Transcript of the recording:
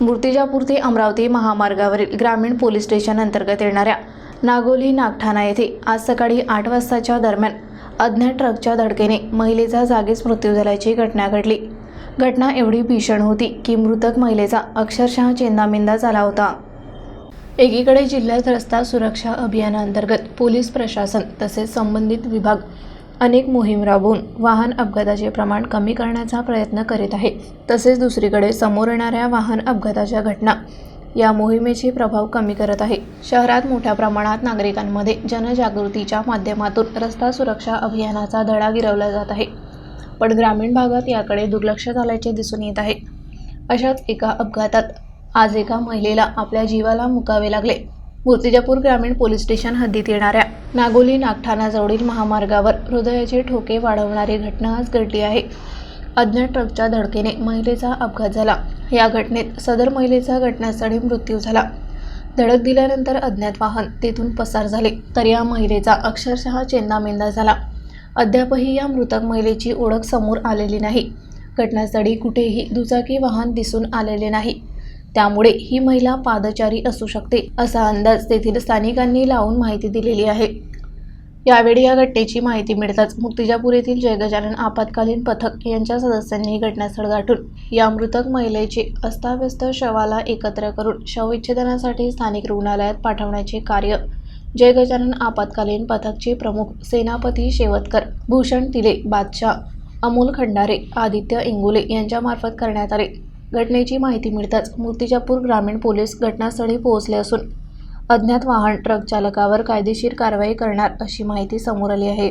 मूर्तिजापूर ते अमरावती महामार्गावरील ग्रामीण पोलीस स्टेशन अंतर्गत येणाऱ्या नागोली नागठाणा येथे आज सकाळी आठ वाजताच्या दरम्यान अज्ञात ट्रकच्या धडकेने महिलेचा जागीच मृत्यू झाल्याची घटना घडली. घटना एवढी भीषण होती की मृतक महिलेचा अक्षरशः चेंदामेंदा झाला होता. एकीकडे जिल्ह्यात रस्ता सुरक्षा अभियानाअंतर्गत पोलीस प्रशासन तसेच संबंधित विभाग अनेक मोहीम राबवून वाहन अपघाताचे प्रमाण कमी करण्याचा प्रयत्न करीत आहे. तसेच दुसरीकडे समोर येणाऱ्या वाहन अपघाताच्या घटना या मोहिमेचे प्रभाव कमी करत आहे. शहरात मोठ्या प्रमाणात नागरिकांमध्ये जनजागृतीच्या माध्यमातून रस्ता सुरक्षा अभियानाचा धडा गिरवला जात आहे. पण ग्रामीण भागात याकडे दुर्लक्ष झाल्याचे दिसून येत आहे. अशाच एका अपघातात आज एका महिलेला आपल्या जीवाला मुकावे लागले. मूर्तिजापूर ग्रामीण पोलीस स्टेशन हद्दीत येणाऱ्या नागोली नागठाणाजवळील महामार्गावर हृदयाचे ठोके वाढवणारी घटना आज घडली आहे. अज्ञात ट्रकच्या धडकेने महिलेचा अपघात झाला. या घटनेत सदर महिलेचा घटनास्थळी मृत्यू झाला. धडक दिल्यानंतर अज्ञात वाहन तेथून पसार झाले तर या महिलेचा अक्षरशः चेंदामेंदा झाला. अद्यापही या मृतक महिलेची ओळख समोर आलेली नाही. घटनास्थळी कुठेही दुचाकी वाहन दिसून आलेले नाही. त्यामुळे ही महिला पादचारी असू शकते असा अंदाज तेथील स्थानिकांनी लावून माहिती दिलेली आहे. यावेळी या घटनेची माहिती मिळताच मुक्तिजापूर येथील जय गजानन आपत्कालीन पथक यांच्या सदस्यांनी घटनास्थळ गाठून या मृतक महिलेचे अस्ताव्यस्त शवाला एकत्र करून शवविच्छेदनासाठी स्थानिक रुग्णालयात पाठवण्याचे कार्य जय गजानन आपत्कालीन पथकचे प्रमुख सेनापती शेवतकर भूषण तिले बादशाह अमोल खंडारे आदित्य इंगोले यांच्यामार्फत करण्यात आले. घटनेची माहिती मिळताच मूर्तिजापूर ग्रामीण पोलीस घटनास्थळी पोहोचले असून अज्ञात वाहन ट्रक चालकावर कायदेशीर कारवाई करणार अशी माहिती समोर आली आहे.